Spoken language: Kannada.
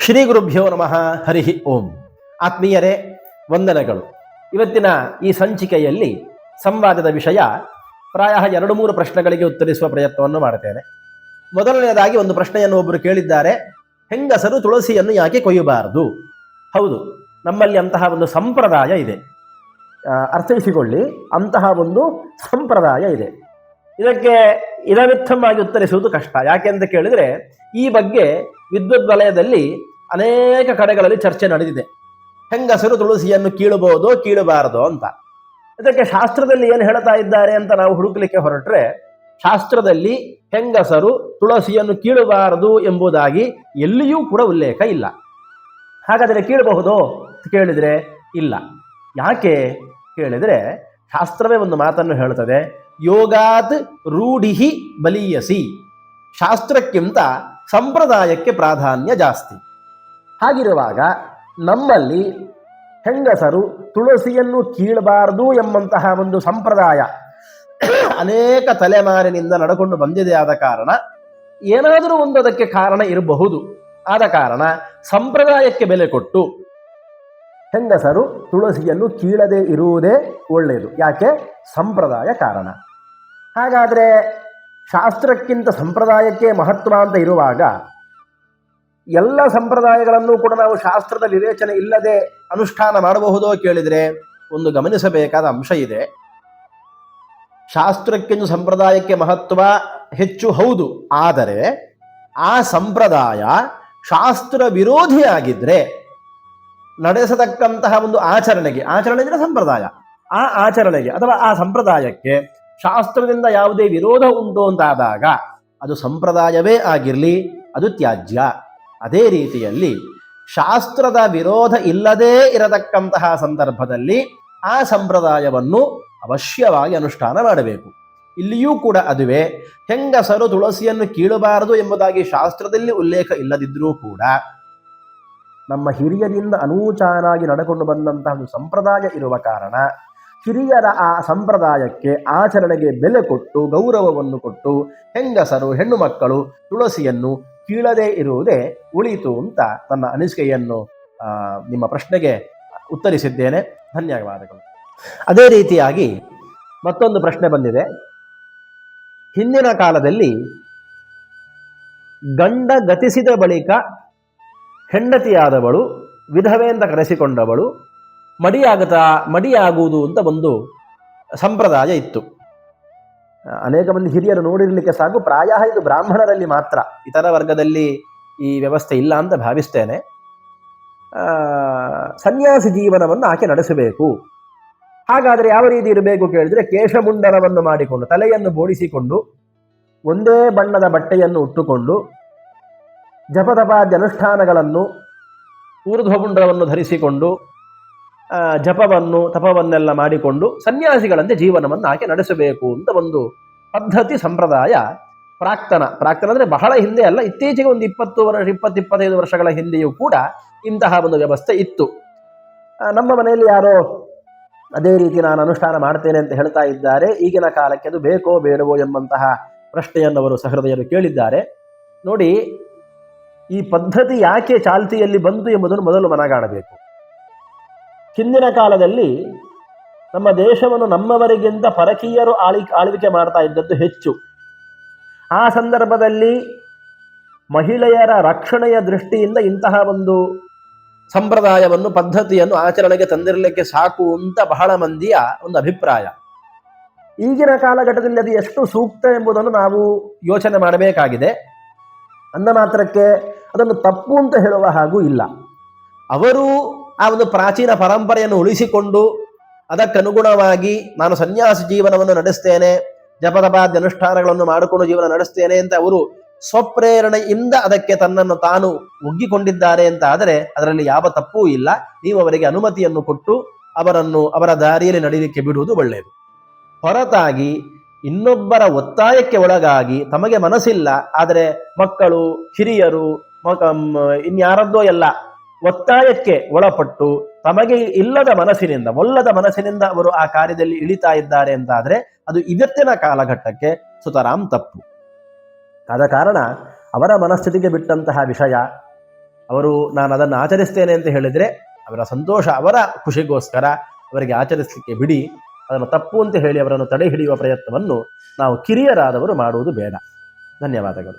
ಶ್ರೀ ಗುರುಭ್ಯೋ ನಮಃ ಹರಿ ಓಂ. ಆತ್ಮೀಯರೇ, ವಂದನೆಗಳು. ಇವತ್ತಿನ ಈ ಸಂಚಿಕೆಯಲ್ಲಿ ಸಂವಾದದ ವಿಷಯ ಪ್ರಾಯ ಎರಡು ಮೂರು ಪ್ರಶ್ನೆಗಳಿಗೆ ಉತ್ತರಿಸುವ ಪ್ರಯತ್ನವನ್ನು ಮಾಡುತ್ತೇನೆ. ಮೊದಲನೆಯದಾಗಿ ಒಂದು ಪ್ರಶ್ನೆಯನ್ನು ಒಬ್ಬರು ಕೇಳಿದ್ದಾರೆ. ಹೆಂಗಸರು ತುಳಸಿಯನ್ನು ಯಾಕೆ ಕೊಯ್ಯಬಾರದು? ಹೌದು, ನಮ್ಮಲ್ಲಿ ಅಂತಹ ಒಂದು ಸಂಪ್ರದಾಯ ಇದೆ. ಅರ್ಥೈಸಿಕೊಳ್ಳಿ, ಅಂತಹ ಒಂದು ಸಂಪ್ರದಾಯ ಇದೆ. ಇದಕ್ಕೆ ಇರವಿತ್ತವಾಗಿ ಉತ್ತರಿಸುವುದು ಕಷ್ಟ. ಯಾಕೆ ಅಂತ ಕೇಳಿದರೆ, ಈ ಬಗ್ಗೆ ವಿದ್ಯುತ್ ವಲಯದಲ್ಲಿ ಅನೇಕ ಕಡೆಗಳಲ್ಲಿ ಚರ್ಚೆ ನಡೆದಿದೆ. ಹೆಂಗಸರು ತುಳಸಿಯನ್ನು ಕೀಳಬಹುದೋ ಕೀಳಬಾರದೋ ಅಂತ. ಇದಕ್ಕೆ ಶಾಸ್ತ್ರದಲ್ಲಿ ಏನು ಹೇಳ್ತಾ ಇದ್ದಾರೆ ಅಂತ ನಾವು ಹುಡುಕಲಿಕ್ಕೆ ಹೊರಟ್ರೆ, ಶಾಸ್ತ್ರದಲ್ಲಿ ಹೆಂಗಸರು ತುಳಸಿಯನ್ನು ಕೀಳಬಾರದು ಎಂಬುದಾಗಿ ಎಲ್ಲಿಯೂ ಕೂಡ ಉಲ್ಲೇಖ ಇಲ್ಲ. ಹಾಗಾದರೆ ಕೀಳಬಹುದೋ ಕೇಳಿದರೆ ಇಲ್ಲ. ಯಾಕೆ ಕೇಳಿದರೆ, ಶಾಸ್ತ್ರವೇ ಒಂದು ಮಾತನ್ನು ಹೇಳ್ತದೆ, ಯೋಗಾತ್ ರೂಢಿಹಿ ಬಲೀಯಸಿ. ಶಾಸ್ತ್ರಕ್ಕಿಂತ ಸಂಪ್ರದಾಯಕ್ಕೆ ಪ್ರಾಧಾನ್ಯ ಜಾಸ್ತಿ. ಹಾಗಿರುವಾಗ ನಮ್ಮಲ್ಲಿ ಹೆಂಗಸರು ತುಳಸಿಯನ್ನು ಕೀಳಬಾರದು ಎಂಬಂತಹ ಒಂದು ಸಂಪ್ರದಾಯ ಅನೇಕ ತಲೆಮಾರಿನಿಂದ ನಡೆಕೊಂಡು ಬಂದಿದೆ ಆದ ಕಾರಣ ಏನಾದರೂ ಒಂದು ಅದಕ್ಕೆ ಕಾರಣ ಇರಬಹುದು. ಆದ ಕಾರಣ ಸಂಪ್ರದಾಯಕ್ಕೆ ಬೆಲೆ ಕೊಟ್ಟು ಹೆಂಗಸರು ತುಳಸಿಯನ್ನು ಕೀಳದೆ ಇರುವುದೇ ಒಳ್ಳೆಯದು. ಯಾಕೆ? ಸಂಪ್ರದಾಯ ಕಾರಣ. ಹಾಗಾದರೆ ಶಾಸ್ತ್ರಕ್ಕಿಂತ ಸಂಪ್ರದಾಯಕ್ಕೆ ಮಹತ್ವ ಅಂತ ಇರುವಾಗ ಎಲ್ಲ ಸಂಪ್ರದಾಯಗಳನ್ನು ಕೂಡ ನಾವು ಶಾಸ್ತ್ರದ ವಿವೇಚನೆ ಇಲ್ಲದೆ ಅನುಷ್ಠಾನ ಮಾಡಬಹುದೋ ಕೇಳಿದರೆ ಒಂದು ಗಮನಿಸಬೇಕಾದ ಅಂಶ ಇದೆ. ಶಾಸ್ತ್ರಕ್ಕಿಂತ ಸಂಪ್ರದಾಯಕ್ಕೆ ಮಹತ್ವ ಹೆಚ್ಚು ಹೌದು. ಆದರೆ ಆ ಸಂಪ್ರದಾಯ ಶಾಸ್ತ್ರ ವಿರೋಧಿಯಾಗಿದ್ದರೆ ನಡೆಸತಕ್ಕಂತಹ ಒಂದು ಆಚರಣೆಗೆ, ಆಚರಣೆ ಅಂದರೆ ಸಂಪ್ರದಾಯ. ಆ ಆಚರಣೆಗೆ ಅಥವಾ ಆ ಸಂಪ್ರದಾಯಕ್ಕೆ ಶಾಸ್ತ್ರದಿಂದ ಯಾವುದೇ ವಿರೋಧ ಉಂಟು ಅಂತಾದಾಗ ಅದು ಸಂಪ್ರದಾಯವೇ ಆಗಿರಲಿ, ಅದು ತ್ಯಾಜ್ಯ. ಅದೇ ರೀತಿಯಲ್ಲಿ ಶಾಸ್ತ್ರದ ವಿರೋಧ ಇಲ್ಲದೇ ಇರತಕ್ಕಂತಹ ಸಂದರ್ಭದಲ್ಲಿ ಆ ಸಂಪ್ರದಾಯವನ್ನು ಅವಶ್ಯವಾಗಿ ಅನುಷ್ಠಾನ ಮಾಡಬೇಕು. ಇಲ್ಲಿಯೂ ಕೂಡ ಅದುವೇ ಹೆಂಗಸರು ತುಳಸಿಯನ್ನು ಕೀಳಬಾರದು ಎಂಬುದಾಗಿ ಶಾಸ್ತ್ರದಲ್ಲಿ ಉಲ್ಲೇಖ ಇಲ್ಲದಿದ್ದರೂ ಕೂಡ ನಮ್ಮ ಹಿರಿಯರಿಂದ ಅನೂಚಾನಾಗಿ ನಡೆಕೊಂಡು ಬಂದಂತಹ ಒಂದು ಸಂಪ್ರದಾಯ ಇರುವ ಕಾರಣ ಹಿರಿಯರ ಆ ಸಂಪ್ರದಾಯಕ್ಕೆ ಆಚರಣೆಗೆ ಬೆಲೆ ಕೊಟ್ಟು, ಗೌರವವನ್ನು ಕೊಟ್ಟು, ಹೆಂಗಸರು, ಹೆಣ್ಣು ಮಕ್ಕಳು, ತುಳಸಿಯನ್ನು ಕೀಳದೇ ಇರುವುದೇ ಉಳಿತು ಅಂತ ನನ್ನ ಅನಿಸಿಕೆಯನ್ನು ನಿಮ್ಮ ಪ್ರಶ್ನೆಗೆ ಉತ್ತರಿಸಿದ್ದೇನೆ. ಧನ್ಯವಾದಗಳು. ಅದೇ ರೀತಿಯಾಗಿ ಮತ್ತೊಂದು ಪ್ರಶ್ನೆ ಬಂದಿದೆ. ಹಿಂದಿನ ಕಾಲದಲ್ಲಿ ಗಂಡ ಗತಿಸಿದ ಬಳಿಕ ಹೆಂಡತಿಯಾದವಳು ವಿಧವೆ ಕರೆಸಿಕೊಂಡವಳು ಮಡಿಯಾಗತಾ ಮಡಿಯಾಗುವುದು ಅಂತ ಒಂದು ಸಂಪ್ರದಾಯ ಇತ್ತು. ಅನೇಕ ಮಂದಿ ಹಿರಿಯರು ನೋಡಿರಲಿಕ್ಕೆ ಸಾಕು, ಪ್ರಾಯ ಇದು ಬ್ರಾಹ್ಮಣರಲ್ಲಿ ಮಾತ್ರ. ಇತರ ವರ್ಗದಲ್ಲಿ ಈ ವ್ಯವಸ್ಥೆ ಇಲ್ಲ ಅಂತ ಭಾವಿಸ್ತೇನೆ. ಸನ್ಯಾಸಿ ಜೀವನವನ್ನು ಆಕೆ ನಡೆಸಬೇಕು. ಹಾಗಾದರೆ ಯಾವ ರೀತಿ ಇರಬೇಕು ಕೇಳಿದ್ರೆ ಕೇಶಮುಂಡನವನ್ನು ಮಾಡಿಕೊಂಡು, ತಲೆಯನ್ನು ಬೋಡಿಸಿಕೊಂಡು, ಒಂದೇ ಬಣ್ಣದ ಬಟ್ಟೆಯನ್ನು ಉಟ್ಟುಕೊಂಡು ಜಪತಪಾದ್ಯನುಷ್ಠಾನಗಳನ್ನು ಊರ್ಧ್ವಗುಂಡವನ್ನು ಧರಿಸಿಕೊಂಡು ಜಪವನ್ನು, ತಪವನ್ನೆಲ್ಲ ಮಾಡಿಕೊಂಡು ಸನ್ಯಾಸಿಗಳಂತೆ ಜೀವನವನ್ನು ಆಕೆ ನಡೆಸಬೇಕು ಅಂತ ಒಂದು ಪದ್ಧತಿ ಸಂಪ್ರದಾಯ ಪ್ರಾಕ್ತನ. ಪ್ರಾಕ್ತನ ಅಂದರೆ ಬಹಳ ಹಿಂದೆ ಅಲ್ಲ, ಇತ್ತೀಚೆಗೆ ಒಂದು ಇಪ್ಪತ್ತು ವರ್ಷ ಇಪ್ಪತ್ತು, ಇಪ್ಪತ್ತೈದು ವರ್ಷಗಳ ಹಿಂದೆಯೂ ಕೂಡ ಇಂತಹ ಒಂದು ವ್ಯವಸ್ಥೆ ಇತ್ತು. ನಮ್ಮ ಮನೆಯಲ್ಲಿ ಯಾರೋ ಅದೇ ರೀತಿ ನಾನು ಅನುಷ್ಠಾನ ಮಾಡ್ತೇನೆ ಅಂತ ಹೇಳ್ತಾ ಇದ್ದಾರೆ. ಈಗಿನ ಕಾಲಕ್ಕೆ ಅದು ಬೇಕೋ ಬೇಡವೋ ಎಂಬಂತಹ ಪ್ರಶ್ನೆಯನ್ನು ಅವರು ಸಹೃದಯರು ಕೇಳಿದ್ದಾರೆ. ನೋಡಿ, ಈ ಪದ್ಧತಿ ಯಾಕೆ ಚಾಲ್ತಿಯಲ್ಲಿ ಬಂತು ಎಂಬುದನ್ನು ಮೊದಲು ಮನಗಾಣಬೇಕು ಹಿಂದಿನ ಕಾಲದಲ್ಲಿ ನಮ್ಮ ದೇಶವನ್ನು ನಮ್ಮವರಿಗಿಂತ ಪರಕೀಯರು ಆಳಿ, ಆಳ್ವಿಕೆ ಮಾಡ್ತಾ ಇದ್ದದ್ದು ಹೆಚ್ಚು. ಆ ಸಂದರ್ಭದಲ್ಲಿ ಮಹಿಳೆಯರ ರಕ್ಷಣೆಯ ದೃಷ್ಟಿಯಿಂದ ಇಂತಹ ಒಂದು ಸಂಪ್ರದಾಯವನ್ನು, ಪದ್ಧತಿಯನ್ನು ಆಚರಣೆಗೆ ತಂದಿರಲಿಕ್ಕೆ ಸಾಕು ಅಂತ ಬಹಳ ಮಂದಿಯ ಒಂದು ಅಭಿಪ್ರಾಯ. ಈಗಿನ ಕಾಲಘಟ್ಟದಲ್ಲಿ ಅದು ಎಷ್ಟು ಸೂಕ್ತ ಎಂಬುದನ್ನು ನಾವು ಯೋಚನೆ ಮಾಡಬೇಕಾಗಿದೆ. ಅಂದ ಮಾತ್ರಕ್ಕೆ ಅದನ್ನು ತಪ್ಪು ಅಂತ ಹೇಳುವ ಹಾಗೂ ಇಲ್ಲ. ಅವರು ಆ ಒಂದು ಪ್ರಾಚೀನ ಪರಂಪರೆಯನ್ನು ಉಳಿಸಿಕೊಂಡು ಅದಕ್ಕನುಗುಣವಾಗಿ ನಾನು ಸನ್ಯಾಸಿ ಜೀವನವನ್ನು ನಡೆಸ್ತೇನೆ ಜಪತಪಾದ್ಯ ಅನುಷ್ಠಾನಗಳನ್ನು ಮಾಡಿಕೊಂಡು ಜೀವನ ನಡೆಸ್ತೇನೆ ಅಂತ ಅವರು ಸ್ವಪ್ರೇರಣೆಯಿಂದ ಅದಕ್ಕೆ ತನ್ನನ್ನು ತಾನು ಒಗ್ಗಿಕೊಂಡಿದ್ದಾರೆ ಅಂತ ಆದರೆ ಅದರಲ್ಲಿ ಯಾವ ತಪ್ಪೂ ಇಲ್ಲ. ನೀವು ಅವರಿಗೆ ಅನುಮತಿಯನ್ನು ಕೊಟ್ಟು ಅವರನ್ನು ಅವರ ದಾರಿಯಲ್ಲಿ ನಡೆಯಲಿಕ್ಕೆ ಬಿಡುವುದು ಒಳ್ಳೆಯದು. ಹೊರತಾಗಿ ಇನ್ನೊಬ್ಬರ ಒತ್ತಾಯಕ್ಕೆ ಒಳಗಾಗಿ ತಮಗೆ ಮನಸ್ಸಿಲ್ಲ, ಆದರೆ ಮಕ್ಕಳು, ಹಿರಿಯರು ಇನ್ಯಾರದ್ದೋ ಎಲ್ಲ ಒತ್ತಾಯಕ್ಕೆ ಒಳಪಟ್ಟು ತಮಗೆ ಇಲ್ಲದ ಮನಸ್ಸಿನಿಂದ, ಒಲ್ಲದ ಮನಸ್ಸಿನಿಂದ ಅವರು ಆ ಕಾರ್ಯದಲ್ಲಿ ಇಳಿತಾ ಇದ್ದಾರೆ ಅಂತಾದರೆ ಅದು ಇವತ್ತಿನ ಕಾಲಘಟ್ಟಕ್ಕೆ ಸುತರಾಮ್ ತಪ್ಪು. ಆದ ಕಾರಣ ಅವರ ಮನಸ್ಥಿತಿಗೆ ಬಿಟ್ಟಂತಹ ವಿಷಯ, ಅವರು ನಾನು ಅದನ್ನು ಆಚರಿಸ್ತೇನೆ ಅಂತ ಹೇಳಿದರೆ ಅವರ ಸಂತೋಷ, ಅವರ ಖುಷಿಗೋಸ್ಕರ ಅವರಿಗೆ ಆಚರಿಸಲಿಕ್ಕೆ ಬಿಡಿ, ಅದನ್ನು ತಪ್ಪು ಅಂತ ಹೇಳಿ ಅವರನ್ನು ತಡೆ ಹಿಡಿಯುವ ಪ್ರಯತ್ನವನ್ನು ನಾವು ಕಿರಿಯರಾದವರು ಮಾಡುವುದು ಬೇಡ. ಧನ್ಯವಾದಗಳು.